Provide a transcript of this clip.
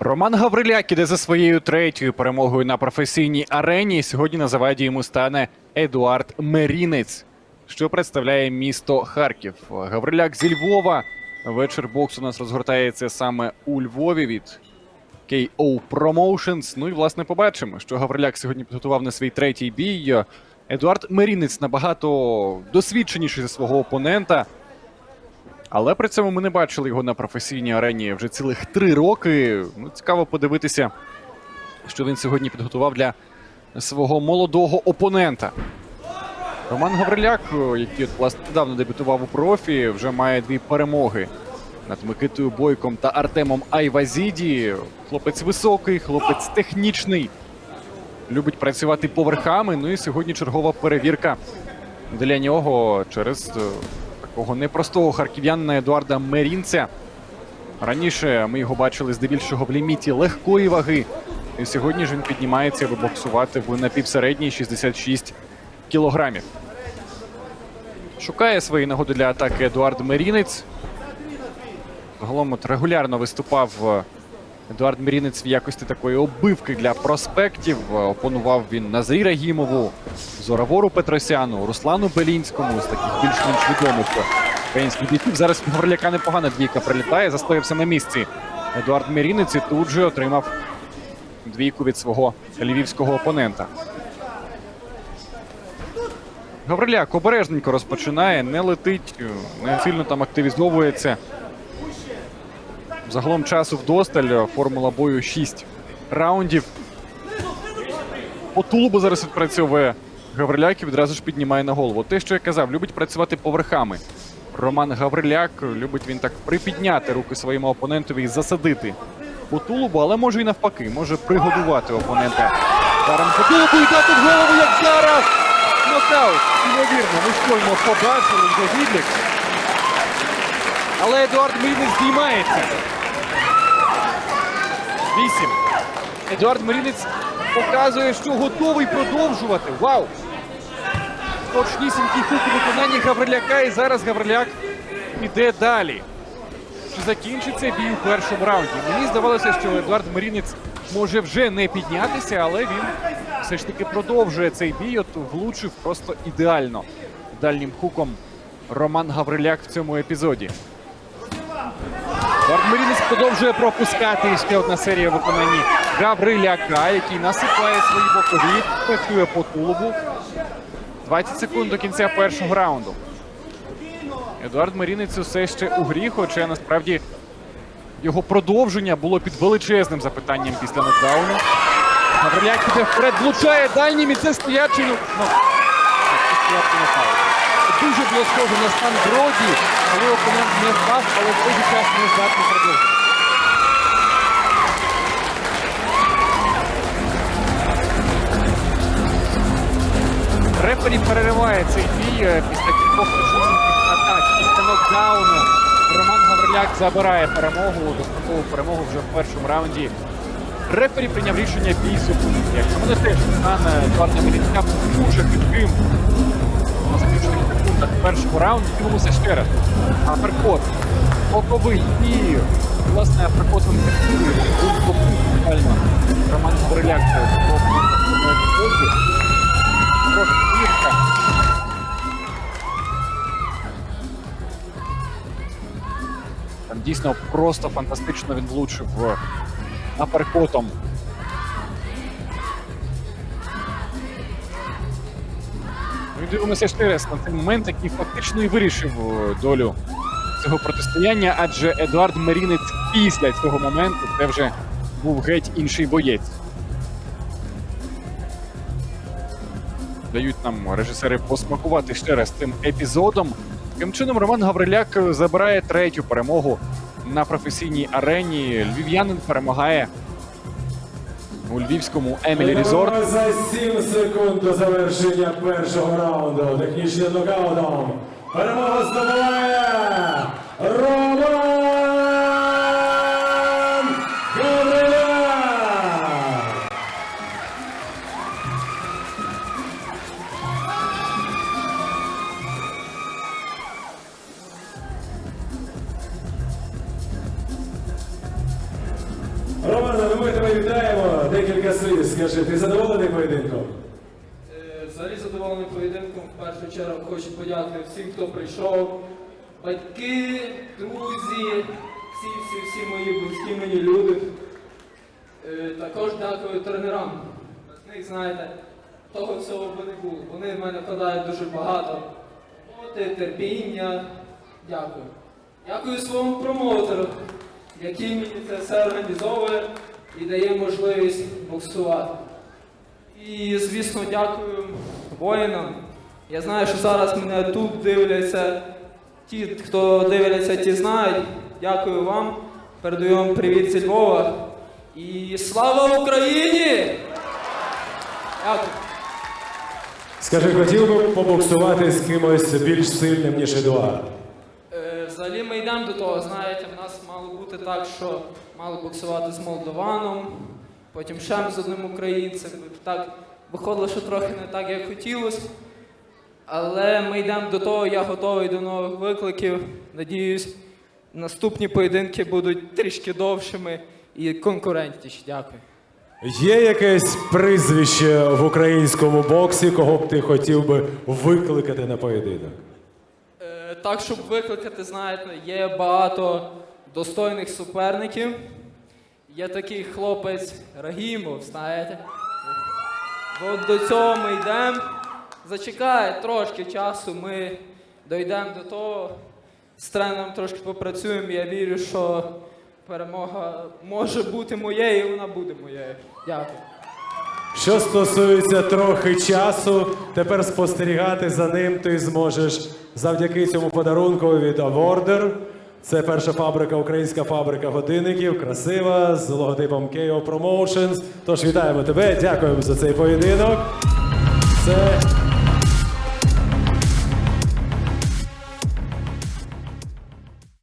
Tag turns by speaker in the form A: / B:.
A: Роман Гавриляк іде за своєю третьою перемогою на професійній арені. Сьогодні на заваді йому стане Едуард Мерінець, що представляє місто Харків. Гавриляк зі Львова. Вечір боксу у нас розгортається саме у Львові від KO Promotions. Ну і власне побачимо, що Гавриляк сьогодні підготував на свій третій бій. Едуард Мерінець набагато досвідченіший за свого опонента. Але при цьому ми не бачили його на професійній арені вже цілих три роки. Ну, цікаво подивитися, що він сьогодні підготував для свого молодого опонента. Роман Гавриляк, який от, власне недавно дебютував у профі, вже має дві перемоги над Микитою Бойком та Артемом Айвазіді. Хлопець високий, хлопець технічний, любить працювати поверхами. Ну і сьогодні чергова перевірка для нього через е, такого непростого харків'янина Едуарда Мерінця. Раніше ми його бачили здебільшого в ліміті легкої ваги. І сьогодні ж він піднімається вибоксувати в напівсередній 66 кілограмів. Шукає свої нагоди для атаки Едуард Мерінець. Загалом от регулярно виступав е, Едуард Мерінець в якості такої оббивки для проспектів. Е, Опонував він Назрі Рагімову, Зоравору Петросяну, Руслану Белінському з таких більш-менш відомих українських бійців. Зараз в Гавриляка непогана двійка прилітає, застоявся на місці. Едуард Мерінець і тут же отримав двійку від свого львівського опонента. Гавриляк обережненько розпочинає, не летить, не сильно там активізовується. Загалом часу вдосталь. Формула бою 6 раундів. По зараз відпрацьовує Гавриляк відразу ж піднімає на голову. Те, що я казав, любить працювати поверхами. Роман Гавриляк любить він так припідняти руки своєму опонентові і засадити по тулубу, але може і навпаки, може пригодувати опонента. Даром по тулубу і дати в голову, як зараз! Нокаут! Імовірно, ми щойно побачили вже відлік. Але Едуард Мирінець здіймається. Вісім. Едуард Марінець показує, що готовий продовжувати. Вау! Точнісінький хук у виконанні Гавриляка, і зараз Гавриляк іде далі. Чи закінчиться бій у першому раунді? Мені здавалося, що Едуард Марінець може вже не піднятися, але він все ж таки продовжує цей бій. От влучив просто ідеально дальнім хуком Роман Гавриляк в цьому епізоді. Едуард Марінець продовжує пропускати ще одна серія виконанні Гавриляка, який насипає свої бокові, працює по тулубу. 20 секунд до кінця першого раунду. Едуард Марінець усе ще у грі, хоча насправді його продовження було під величезним запитанням після нокдауну. Гавриляк іде вперед, влучає дальнім і це стоячий. Ну. Дуже було на стан Броді, коли опонент не впав, але в той час не здатний продовжити. Рефері перериває цей бій е, після кількох атак. Після нокдауну Роман Гавриляк забирає перемогу, дострокову перемогу вже в першому раунді. Рефері прийняв рішення бій зупинити. Якщо мене теж стан Едуарда Мілінська дуже підким на заключних секундах першого раунду, дивимося ще раз. Аперкот, боковий і власне аперкотом фіксує дуже буквально Роман Гавриляк. Дійсно просто фантастично він влучив в. Ми дивимося ще раз на цей момент, який фактично і вирішив е, долю цього протистояння, адже Едуард Мерінець після цього моменту це вже був геть інший боєць. дають нам режисери посмакувати ще раз цим епізодом. Таким чином, Роман Гавриляк забирає третю перемогу на професійній арені. Львів'янин перемагає у львівському Емілі Різорт.
B: За 7 секунд до завершення першого раунду технічним нокаутом Перемога здобуває Роман Романе, ми тебе вітаємо. Декілька слів. Скажи, ти задоволений поєдинком?
C: Е, Взагалі задоволений поєдинком. В першу чергу хочу подякувати всім, хто прийшов. Батьки, друзі, всі, всі, всі мої близькі мені люди. Е, Також дякую тренерам. Без них, знаєте, того всього би не було. Вони в мене вкладають дуже багато роботи, терпіння. Дякую. Дякую своєму промоутеру, який це все організовує і дає можливість боксувати. І, звісно, дякую воїнам. Я знаю, що зараз мене тут дивляться. Ті, хто дивляться, ті знають. Дякую вам. Передаю вам привіт зі Львова. І слава Україні! Дякую.
B: Скажи, хотів би побоксувати з кимось більш сильним, ніж Едуард?
C: Взагалі ми йдемо до того, знаєте, в нас мало бути так, що мали боксувати з Молдованом, потім ще з одним українцем. Так виходило, що трохи не так, як хотілося. Але ми йдемо до того, я готовий до нових викликів. Надіюсь, наступні поєдинки будуть трішки довшими і конкурентніші. Дякую.
B: Є якесь прізвище в українському боксі, кого б ти хотів би викликати на поєдинок?
C: Так, щоб викликати, знаєте, є багато достойних суперників. Є такий хлопець Рагімов, знаєте. От до цього ми йдемо. Зачекає трошки часу, ми дійдемо до того. З тренером трошки попрацюємо. Я вірю, що перемога може бути моєю, і вона буде моєю. Дякую.
B: Що стосується трохи часу, тепер спостерігати за ним ти зможеш завдяки цьому подарунку від Awarder. Це перша фабрика, українська фабрика годинників, красива, з логотипом KO Promotions. Тож вітаємо тебе, дякуємо за цей поєдинок. Це